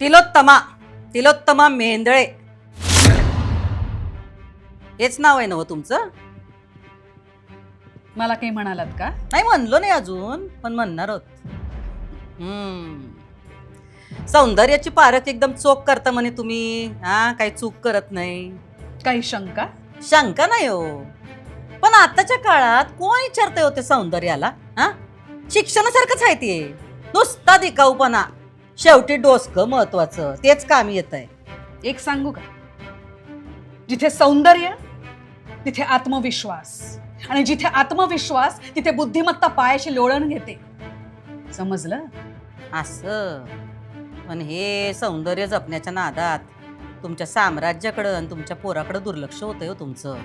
तिलोत्तमा तिलोत्तमा मेंदळे. हेच नाव आहे ना हो तुमचं? मला काही म्हणालात का? नाही म्हणलो नाही अजून पण म्हणणार होत हम्म. सौंदर्याची पारख एकदम चोख करता म्हणे तुम्ही. हा काही चूक करत नाही. काही शंका? शंका नाही हो. पण आताच्या काळात कोण विचारतंय होते सौंदर्याला? हा? शिक्षणासारखंच आहे ते. नुसता दिकाऊपणा शेवटी डोसकं महत्वाचं. तेच कामी येत आहे एक सांगू का? जिथे सौंदर्य तिथे आत्मविश्वास. आणि जिथे आत्मविश्वास तिथे बुद्धिमत्ता पायाशी लोळण घेते. समजलं? असं. पण हे सौंदर्य जपण्याच्या नादात तुमच्या साम्राज्याकडं आणि तुमच्या पोराकडं दुर्लक्ष होतंय हो तुमचं.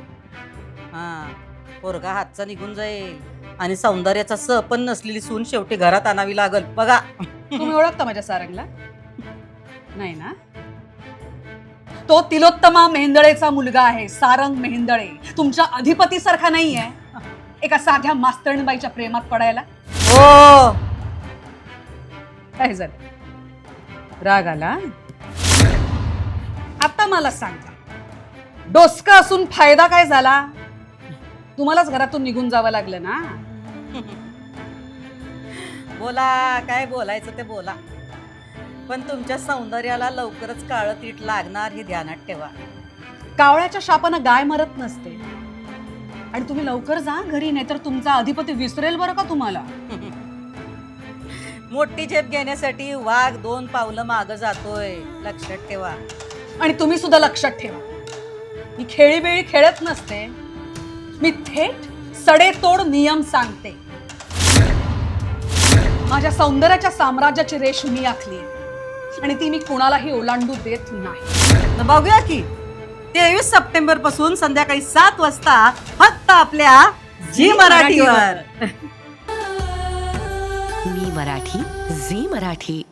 हा. पोरगा हातचा निघून जाईल. आणि सौंदर्याचा स पण नसलेली सून शेवटी घरात आणावी लागल. बघा. तुम्ही ओळखता माझ्या सारंगला? नाही ना? तो तिलोत्तमा मेहेंदळेचा मुलगा आहे सारंग मेहेंदळे. तुमच्या अधिपतीसारखा नाहीये. एका साध्या मास्तरणबाईच्या प्रेमात पडायला? हो. काय झालं? राग आला? आता मला सांगा. डोसका असून फायदा काय झाला? तुम्हालाच घरातून निघून जावं लागलं ना? बोला काय बोलायचं ते बोला. पण तुमच्या सौंदर्याला लवकरच काळं तीट लागणार हे ध्यानात ठेवा. कावळ्याच्या शापानं गाय मरत नसते. आणि तुम्ही लवकर जा घरी नाहीतर तुमचा अधिपती विसरेल बरं का तुम्हाला. मोठी झेप घेण्यासाठी वाघ दोन पावलं मागं जातोय. लक्षात ठेवा. आणि तुम्ही सुद्धा लक्षात ठेवा. मी खेळी बेळी खेळत नसते. मी थेट सडेतोड नियम सांगते. माझ्या सौंदर्याच्या साम्राज्याची रेष मी आखली. आणि ती मी कुणालाही ओलांडू देत नाही. न बघूया की तेवीस सप्टेंबरपासून संध्याकाळी सात वाजता फक्त आपल्या झी मराठीवर. मी मराठी झी मराठी.